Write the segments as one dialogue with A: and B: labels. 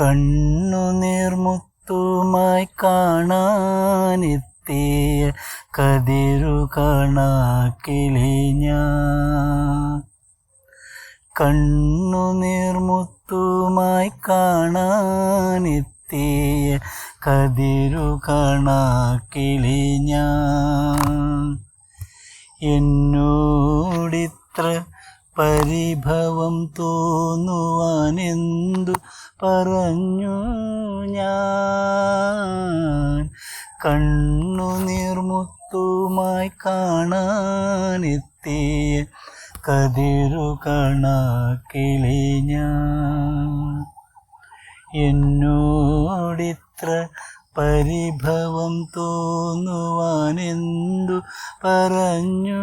A: കണ്ണുനീർമുത്തുമായി കാണാനെത്തിയ കതിരു കാണാക്കിളി ഞാൻ. കണ്ണുനീർമുത്തുമായി കാണാനെത്തിയ കതിരു കാണാക്കിളി ഞാൻ. പരിഭവം തോന്നുവാനെന്തു പറഞ്ഞു ഞാൻ? കണ്ണു നിർമുത്തുമായി കാണാനെത്തിയ കതിരു കാണാക്കിളി ഞാൻ. എന്നോടിത്ര പരിഭവം തോന്നുവാനെന്തു പറഞ്ഞു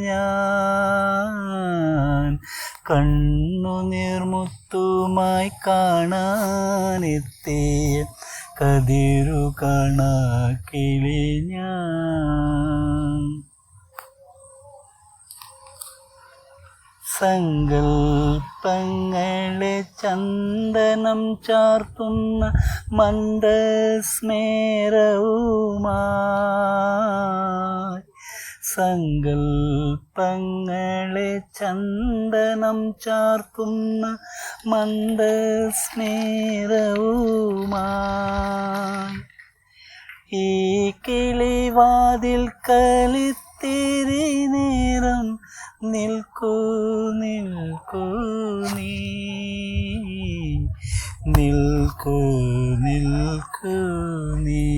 A: ഞാൻ? കണ്ണു നിർമുത്തുമായി കാണാനെത്തിയ കതിരു കാണാക്കിളി ഞാൻ. സങ്കൽപ്പങ്ങളെ ചന്ദനം ചാർത്തുന്ന മന്ദസ്മേരവുമായി സങ്കൽപ്പങ്ങളെ ചന്ദനം ചാർത്തുന്ന മന്ദസ്മേരവുമായി ഈ കിളിവാതിൽ കലിത്തിരി നേരം നിൽക്കൂ നിൽക്കൂ നീ. നിൽക്കൂ നിൽക്കൂ നീ.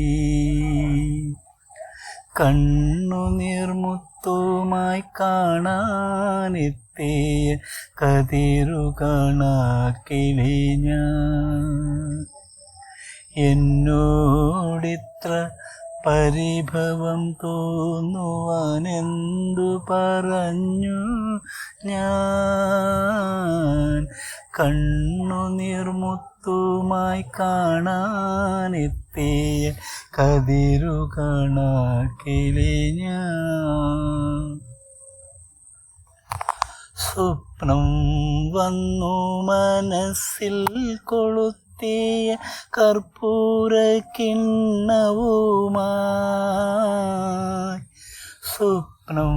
A: കണ്ണുനീർമുത്തുമായി കാണാനെത്തിയ കതിരു കാണാക്കിളി ഞാൻ എന്നോടിത്ര പരിഭവം തോന്നുവാനെന്തു പറഞ്ഞു ഞാൻ? കണ്ണു കണ്ണുനീർമുത്തുമായി കാണാനെത്തിയ കതിരു കണക്കിലെ ഞാൻ. സ്വപ്നം വന്നു മനസ്സിൽ കൊളുത്തിയ കർപ്പൂര കിണ്ണവുമായി. സ്വപ്നം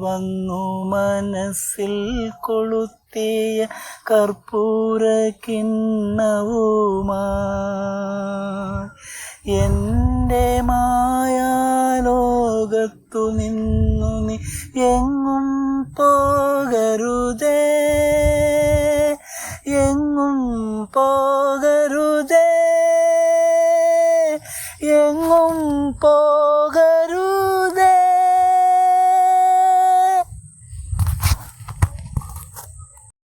A: വന്നു മനസ്സിൽ കൊളുത്തിയ കർപ്പൂര കിണ്ണവുമായി. എന്റെ മായാലോകത്തു നിന്നു നീ എങ്ങും പോകരുതേ. പോകരുതേ എങ്ങും പോകരുതേ